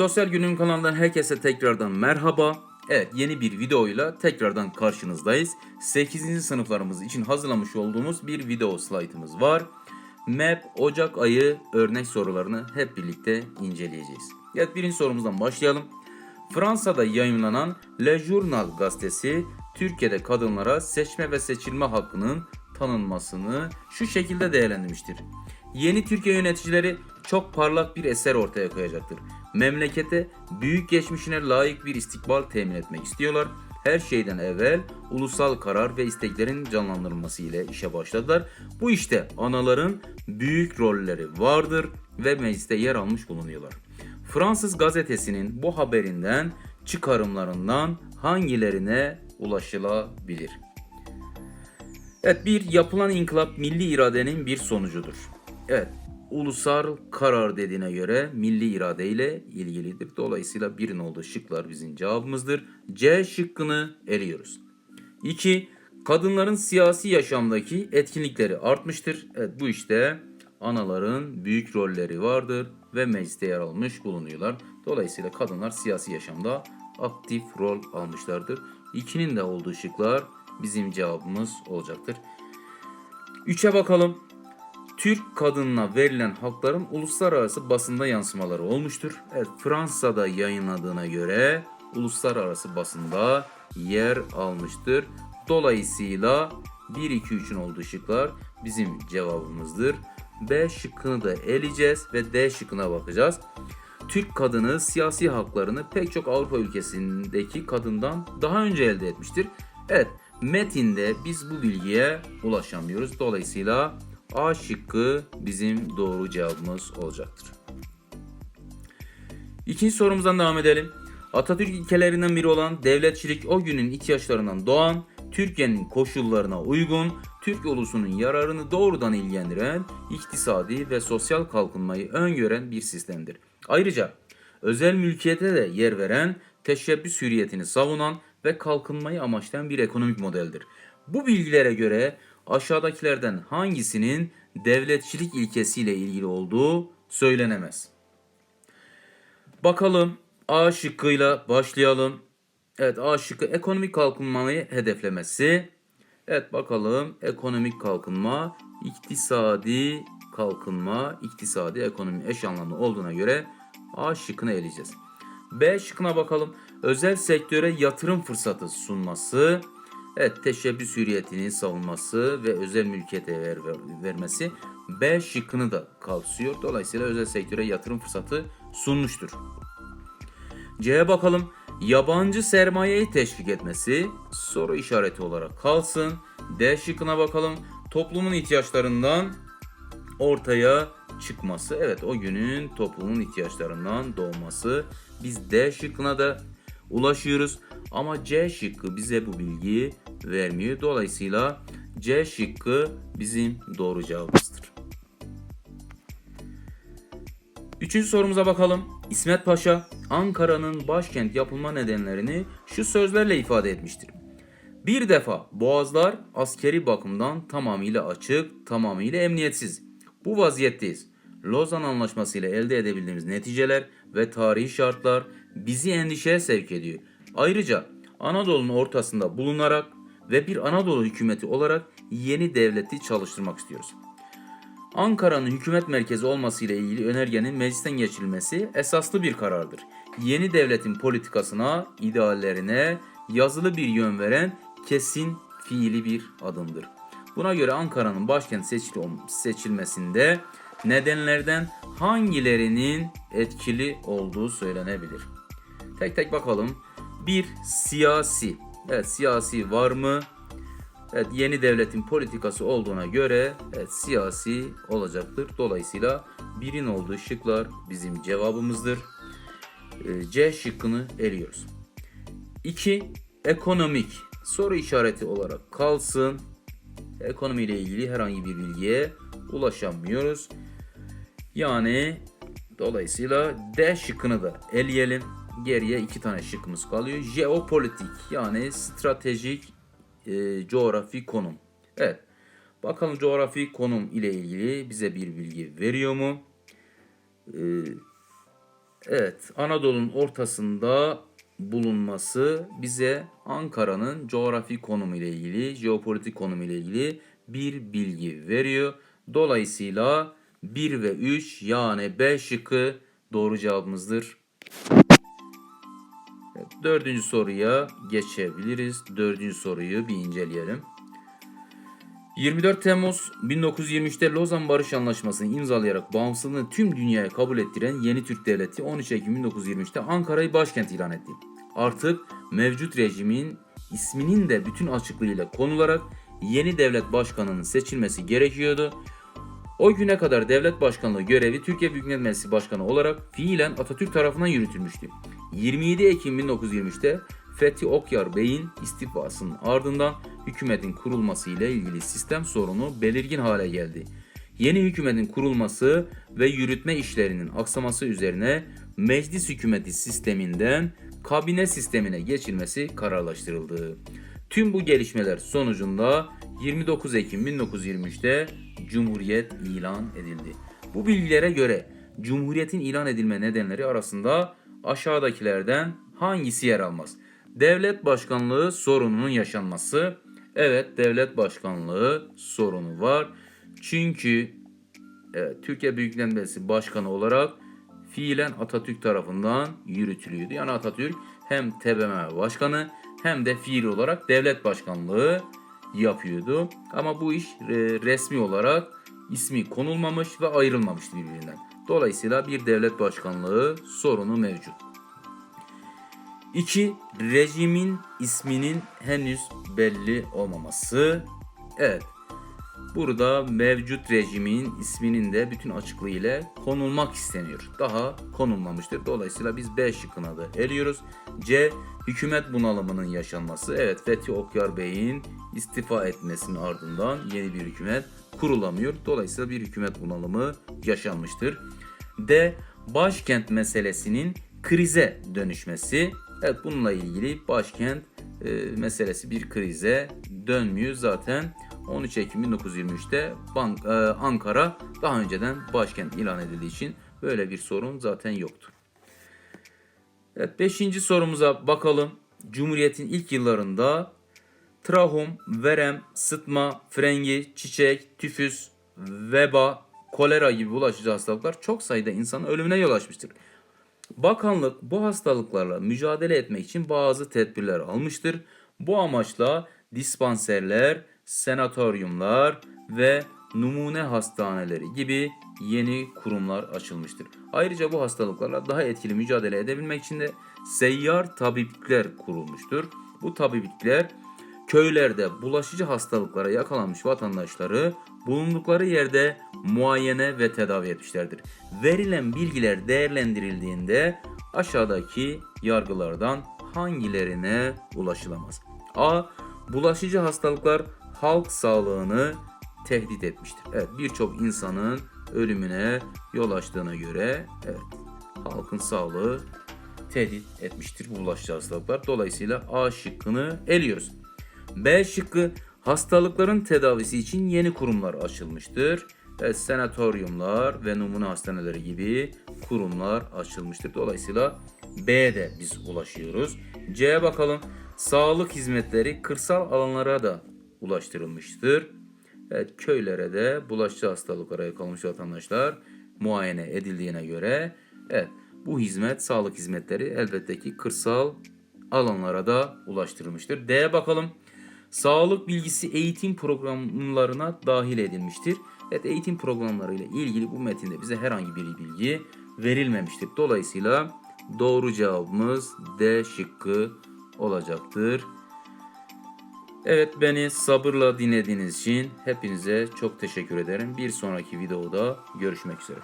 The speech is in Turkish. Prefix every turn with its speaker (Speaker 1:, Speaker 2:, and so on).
Speaker 1: Sosyal Günüm kanalından herkese tekrardan merhaba. Evet yeni bir videoyla tekrardan karşınızdayız. 8. sınıflarımız için hazırlamış olduğumuz bir video slaytımız var. MEP Ocak ayı örnek sorularını hep birlikte inceleyeceğiz. Evet birinci sorumuzdan başlayalım. Fransa'da yayınlanan Le Journal gazetesi Türkiye'de kadınlara seçme ve seçilme hakkının tanınmasını şu şekilde değerlendirmiştir. Yeni Türkiye yöneticileri çok parlak bir eser ortaya koyacaktır. Memlekete büyük geçmişine layık bir istikbal temin etmek istiyorlar. Her şeyden evvel ulusal karar ve isteklerin canlandırılması ile işe başladılar. Bu işte anaların büyük rolleri vardır ve mecliste yer almış bulunuyorlar. Fransız gazetesinin bu haberinden çıkarımlarından hangilerine ulaşılabilir? Evet bir yapılan inkılap milli iradenin bir sonucudur. Evet ulusal karar dediğine göre milli irade ile ilgilidir. Dolayısıyla birin olduğu şıklar bizim cevabımızdır. C şıkkını eliyoruz. 2. Kadınların siyasi yaşamdaki etkinlikleri artmıştır. Evet bu işte anaların büyük rolleri vardır ve mecliste yer almış bulunuyorlar. Dolayısıyla kadınlar siyasi yaşamda aktif rol almışlardır. 2'nin de olduğu şıklar bizim cevabımız olacaktır. 3'e bakalım. Türk kadınına verilen hakların uluslararası basında yansımaları olmuştur. Evet, Fransa'da yayınladığına göre uluslararası basında yer almıştır. Dolayısıyla 1 2 3'ün olduğu şıklar bizim cevabımızdır. B şıkkını da eleyeceğiz ve D şıkkına bakacağız. Türk kadını siyasi haklarını pek çok Avrupa ülkesindeki kadından daha önce elde etmiştir. Evet, metinde biz bu bilgiye ulaşamıyoruz. Dolayısıyla A şıkkı bizim doğru cevabımız olacaktır. İkinci sorumuzdan devam edelim. Atatürk ilkelerinden biri olan devletçilik o günün ihtiyaçlarından doğan, Türkiye'nin koşullarına uygun, Türk ulusunun yararını doğrudan ilgilendiren, iktisadi ve sosyal kalkınmayı öngören bir sistemdir. Ayrıca özel mülkiyete de yer veren, teşebbüs hürriyetini savunan ve kalkınmayı amaçlayan bir ekonomik modeldir. Bu bilgilere göre aşağıdakilerden hangisinin devletçilik ilkesiyle ilgili olduğu söylenemez. Bakalım A şıkkıyla başlayalım. Evet A şıkkı ekonomik kalkınmayı hedeflemesi. Evet bakalım ekonomik kalkınma, iktisadi kalkınma, iktisadi ekonomi eş anlamlı olduğuna göre A şıkkını eleyeceğiz. B şıkkına bakalım. Özel sektöre yatırım fırsatı sunması. Evet teşebbüs hürriyetini savunması ve özel mülkiyete ver, ver, vermesi B şıkkını da kapsıyor. Dolayısıyla özel sektöre yatırım fırsatı sunmuştur. C'ye bakalım. Yabancı sermayeyi teşvik etmesi soru işareti olarak kalsın. D şıkkına bakalım. Toplumun ihtiyaçlarından ortaya çıkması. Evet o günün toplumun ihtiyaçlarından doğması. Biz D şıkkına da ulaşıyoruz. Ama C şıkkı bize bu bilgiyi vermiyor. Dolayısıyla C şıkkı bizim doğru cevabımızdır. Üçüncü sorumuza bakalım. İsmet Paşa Ankara'nın başkent yapılma nedenlerini şu sözlerle ifade etmiştir. Bir defa boğazlar askeri bakımdan tamamıyla açık, tamamıyla emniyetsiz. Bu vaziyetteyiz. Lozan Anlaşması ile elde edebildiğimiz neticeler ve tarihi şartlar bizi endişeye sevk ediyor. Ayrıca Anadolu'nun ortasında bulunarak ve bir Anadolu hükümeti olarak yeni devleti çalıştırmak istiyoruz. Ankara'nın hükümet merkezi olması ile ilgili önergenin meclisten geçirilmesi esaslı bir karardır. Yeni devletin politikasına, ideallerine yazılı bir yön veren kesin fiili bir adımdır. Buna göre Ankara'nın başkent seçil seçilmesinde nedenlerden hangilerinin etkili olduğu söylenebilir. Tek tek bakalım. Bir siyasi. Evet siyasi var mı? Evet yeni devletin politikası olduğuna göre evet siyasi olacaktır. Dolayısıyla birin olduğu şıklar bizim cevabımızdır. Ee, C şıkkını eliyoruz. 2. Ekonomik soru işareti olarak kalsın. Ekonomiyle ilgili herhangi bir bilgiye ulaşamıyoruz. Yani dolayısıyla D şıkkını da eleyelim. Geriye iki tane şıkkımız kalıyor. Jeopolitik yani stratejik e, coğrafi konum. Evet. Bakalım coğrafi konum ile ilgili bize bir bilgi veriyor mu? E, Evet, Anadolu'nun ortasında bulunması bize Ankara'nın coğrafi konumu ile ilgili, jeopolitik konumu ile ilgili bir bilgi veriyor. Dolayısıyla 1 ve 3 yani B şıkkı doğru cevabımızdır. Dördüncü soruya geçebiliriz. Dördüncü soruyu bir inceleyelim. 24 Temmuz 1923'te Lozan Barış Anlaşması'nı imzalayarak bağımsızlığını tüm dünyaya kabul ettiren yeni Türk Devleti 13 Ekim 1923'te Ankara'yı başkent ilan etti. Artık mevcut rejimin isminin de bütün açıklığıyla konularak yeni devlet başkanının seçilmesi gerekiyordu. O güne kadar devlet başkanlığı görevi Türkiye Büyük Millet Meclisi Başkanı olarak fiilen Atatürk tarafından yürütülmüştü. 27 Ekim 1923'te Fethi Okyar Bey'in istifasının ardından hükümetin kurulması ile ilgili sistem sorunu belirgin hale geldi. Yeni hükümetin kurulması ve yürütme işlerinin aksaması üzerine meclis hükümeti sisteminden kabine sistemine geçilmesi kararlaştırıldı. Tüm bu gelişmeler sonucunda 29 Ekim 1923'te Cumhuriyet ilan edildi. Bu bilgilere göre Cumhuriyetin ilan edilme nedenleri arasında aşağıdakilerden hangisi yer almaz? Devlet başkanlığı sorununun yaşanması. Evet, devlet başkanlığı sorunu var. Çünkü evet, Türkiye Büyük Millet Meclisi Başkanı olarak fiilen Atatürk tarafından yürütülüyordu. Yani Atatürk hem TBMM Başkanı hem de fiil olarak devlet başkanlığı yapıyordu. Ama bu iş e, resmi olarak ismi konulmamış ve ayrılmamıştı birbirinden. Dolayısıyla bir devlet başkanlığı sorunu mevcut. 2. Rejimin isminin henüz belli olmaması. Evet. Burada mevcut rejimin isminin de bütün açıklığı ile konulmak isteniyor. Daha konulmamıştır. Dolayısıyla biz B şıkkına da eliyoruz. C. Hükümet bunalımının yaşanması. Evet Fethi Okyar Bey'in istifa etmesinin ardından yeni bir hükümet kurulamıyor. Dolayısıyla bir hükümet bunalımı yaşanmıştır. D. Başkent meselesinin krize dönüşmesi. Evet bununla ilgili başkent e, meselesi bir krize dönmüyor. Zaten 13 Ekim 1923'te bank, e, Ankara daha önceden başkent ilan edildiği için böyle bir sorun zaten yoktu. Evet 5. sorumuza bakalım. Cumhuriyet'in ilk yıllarında trahom, verem, sıtma, frengi, çiçek, tüfüs, veba, kolera gibi bulaşıcı hastalıklar çok sayıda insanın ölümüne yol açmıştır. Bakanlık bu hastalıklarla mücadele etmek için bazı tedbirler almıştır. Bu amaçla dispanserler, senatoryumlar ve numune hastaneleri gibi yeni kurumlar açılmıştır. Ayrıca bu hastalıklarla daha etkili mücadele edebilmek için de seyyar tabiplikler kurulmuştur. Bu tabiplikler köylerde bulaşıcı hastalıklara yakalanmış vatandaşları bulundukları yerde muayene ve tedavi etmişlerdir. Verilen bilgiler değerlendirildiğinde aşağıdaki yargılardan hangilerine ulaşılamaz? A. Bulaşıcı hastalıklar halk sağlığını tehdit etmiştir. Evet birçok insanın ölümüne yol açtığına göre evet halkın sağlığı tehdit etmiştir bu bulaşıcı hastalıklar. Dolayısıyla A şıkkını eliyoruz. B şıkkı hastalıkların tedavisi için yeni kurumlar açılmıştır. Evet, senatoryumlar ve numune hastaneleri gibi kurumlar açılmıştır. Dolayısıyla B'de biz ulaşıyoruz. C'ye bakalım. Sağlık hizmetleri kırsal alanlara da ulaştırılmıştır. Evet, köylere de bulaşıcı hastalıklara yakalanmış vatandaşlar muayene edildiğine göre evet bu hizmet, sağlık hizmetleri elbette ki kırsal alanlara da ulaştırılmıştır. D'ye bakalım. Sağlık bilgisi eğitim programlarına dahil edilmiştir. Evet eğitim programları ile ilgili bu metinde bize herhangi bir bilgi verilmemiştir. Dolayısıyla doğru cevabımız D şıkkı olacaktır. Evet beni sabırla dinlediğiniz için hepinize çok teşekkür ederim. Bir sonraki videoda görüşmek üzere.